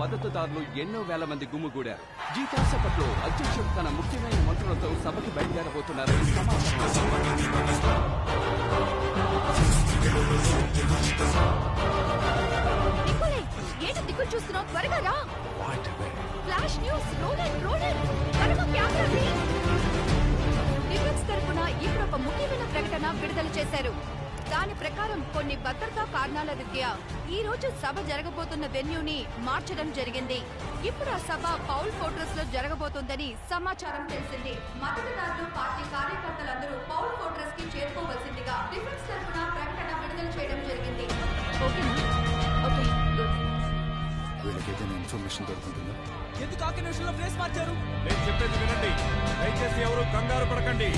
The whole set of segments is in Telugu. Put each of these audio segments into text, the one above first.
మద్దతుదారులు ఎన్నో వేల మంది గుమ్ముగూడారు. జీతాసపట్లో అధ్యక్షుడు తన ముఖ్యమైన మంత్రులతో సభకి బయలుదేరబోతున్నారని సమాచారం నికోలే ఏంటి దిక్కులు చూస్తున్నావు? త్వరగా రా. ఫ్లాష్ న్యూస్ త్వరగా. డిఫెన్స్ తరపున ఇప్పుడు ఒక ముఖ్యమైన ప్రకటన విడుదల చేశారు. దాని ప్రకారం కొన్ని భద్రతా కారణాల రీత్యా ఈ రోజు సభ జరగబోతున్న వెన్యూని మార్చడం జరిగింది. ఇప్పుడు ఆ సభ పౌల్ ఫోర్ట్రెస్లో జరగబోతోందని సమాచారం తెలిసింది. మద్దతుదారులు పార్టీ కార్యకర్తలందరూ పౌల్ ఫోర్ట్రెస్కి చేరుకోవాల్సిందిగా డిఫెన్స్ తరపున ప్రకటన విడుదల చేయడం జరిగింది. ఓకేనా ఓకే గుడ్ వీళ్ళకి ఏదైనా ఇన్ఫర్మేషన్ దొరుకుతుందా? ఎందుకు ఆకి నిమిషంలో ప్లేస్ మార్చారు? నేను చెప్పేది వినండి. దయచేసి ఎవరు కంగారు పడకండి.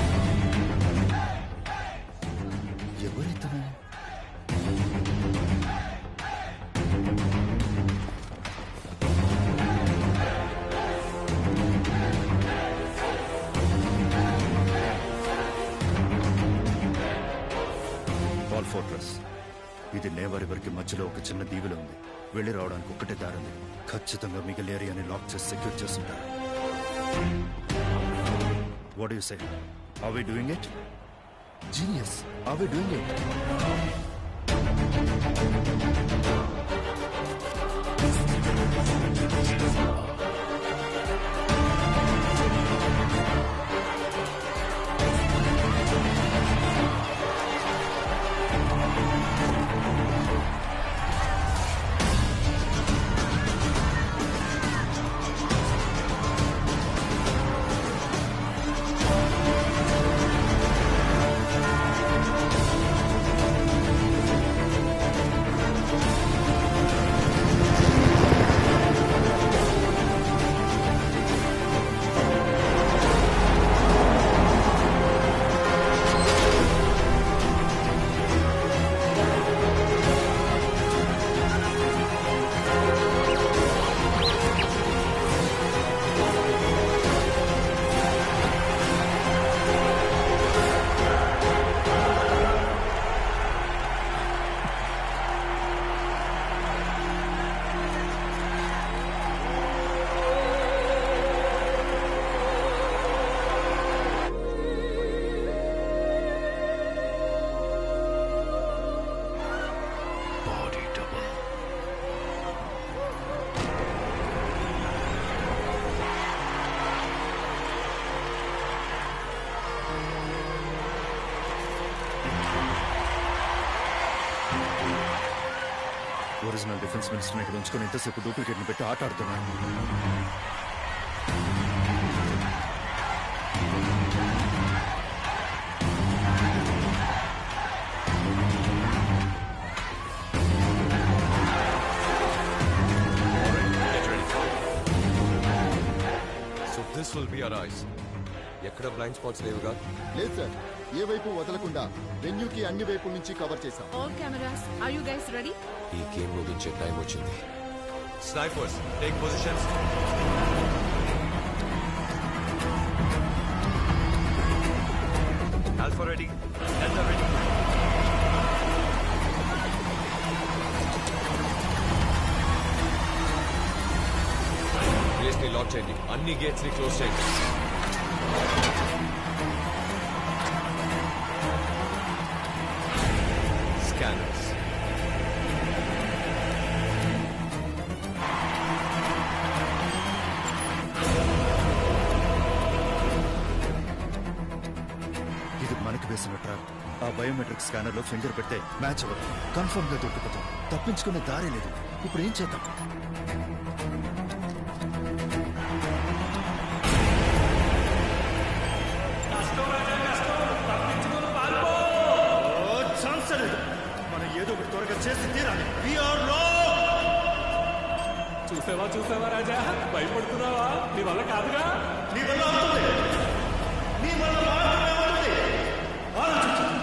నేవర్ మధ్యలో ఒక చిన్న దీవిలో ఉంది. వెళ్ళి రావడానికి ఒక్కటే దారి ఉంది. ఖచ్చితంగా మిగిలిన ఏరియాని లాక్ చేసి సెక్యూర్ చేస్తుంటారు. What you say are we doing it genius are we doing it defence minister ఇక్కడ ఉంచుకొని ఎంతసేపు డూప్లికేట్ని పెట్టి ఆట ఆడుతున్నాను so this will be our eyes ఎక్కడ బ్లైండ్ స్పాట్స్ లేవుగా లేదు సార్ ఏ వైపు వదలకుండా వెన్యూకి అన్ని వైపుల నుంచి కవర్ చేశాం. All cameras, are you guys ready? ఈ గేమ్ ముగించే టైం వచ్చింది. Snipers take positions alpha ready delta ready ప్లేస్ని లాక్ చేయండి. అన్ని గేట్స్ని క్లోజ్ చేయండి. బయోమెట్రిక్ స్కానర్లో ఫింగర్ పెడితే మ్యాచ్ అవ్వదు. కన్ఫర్మ్గా దొరికిపోతాం. తప్పించుకునే దారే లేదు. ఇప్పుడు ఏం చేద్దాం? ఓ, ఛాన్స్ లేదు. మనం ఏదో ఒకటి త్వరగా చేసి తీరాలి. We are lost. చూసావా చూసావా రాజా? భయపడుతున్నావా? నీ వల్ల కాదుగా? నీ వల్ల అవుతుంది. నీ వల్ల మాత్రమే అవుతుంది. ఆలోచించు, ఆలోచించు,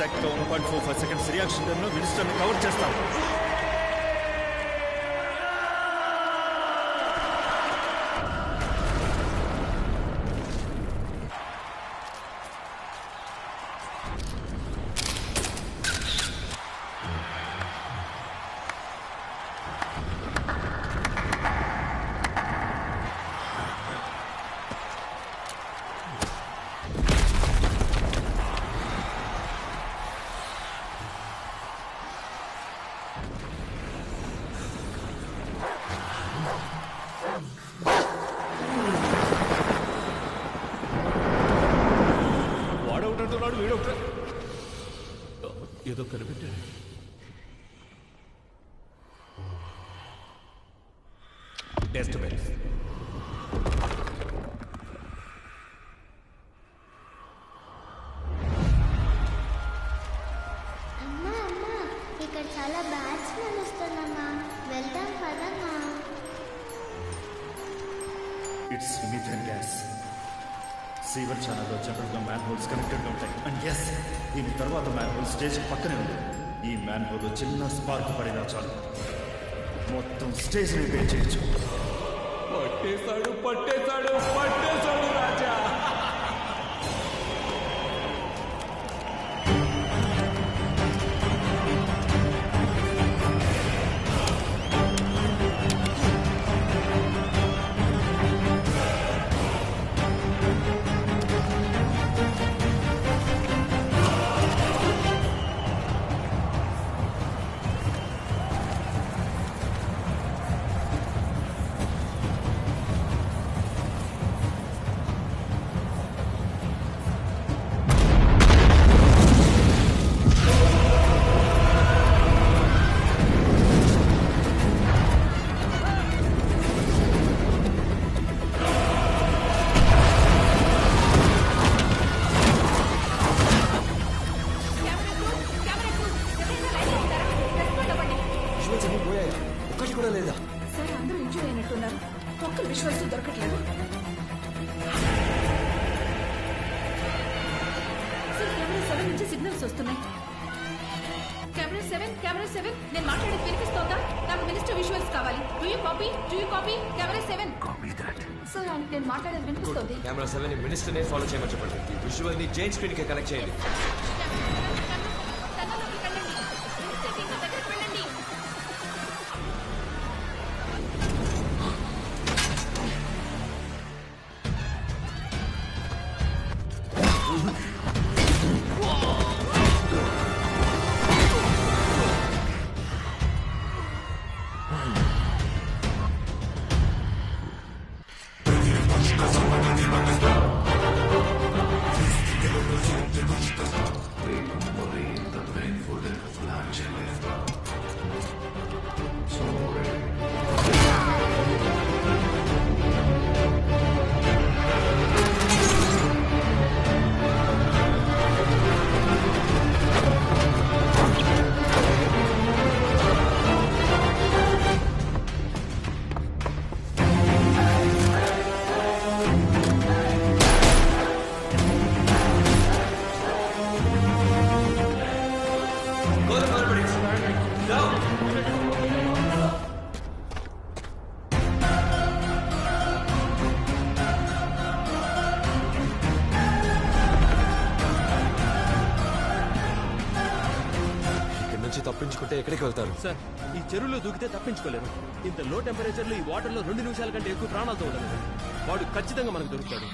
ఉన్నారు one point four five seconds reaction టైంలో మినిస్టర్ కవర్ చేస్తాం. డెస్టబెన్స్ అమ్మా అమ్మా ఇక్కడ చాలా బ్యాట్స్మెన్ వస్తానమ్మా వెళ్దాం పదమ్మా. ఇట్స్ మిథేన్ గ్యాస్ సీవర్ ఛానల్లో జనరల్గా మ్యాన్ హోల్స్ కనెక్టెడ్ ఉంటాయి. అండ్ ఎస్ దీని తర్వాత మ్యాన్ హోల్ స్టేజ్ పక్కనే ఉంది. ఈ మ్యాన్ హోల్ చిన్న స్పార్క్ పడినా చాలు. మొత్తం స్టేజ్ని పే చేయొచ్చు. పట్టేశాడు పట్టేశాడు పట్టేశాడు రాజా. కెమెరా సెవెన్ నేను మాట్లాడేది వినిపిస్తోందా? నాకు మినిస్టర్ విజువల్స్ కావాలి. Do you copy do you copy camera seven sir ఆయనకి నేను మాట్లాడేది వినిపిస్తోంది. కెమెరా సెవెన్ మినిస్టర్ నే ఫాలో చేయమని చెప్పండి. విజువల్ని జైన్ స్క్రీన్కి కనెక్ట్ చేయండి. నుంచి ఎక్కడికి వెళ్తారు? సార్ ఈ చెరువులో దూకితే తప్పించుకోలేరు. ఇంత లో టెంపరేచర్లో ఈ వాటర్లో రెండు నిమిషాల కంటే ఎక్కువ ప్రాణాలతో ఉండదు వాడు ఖచ్చితంగా మనకు దొరుకుతాడు.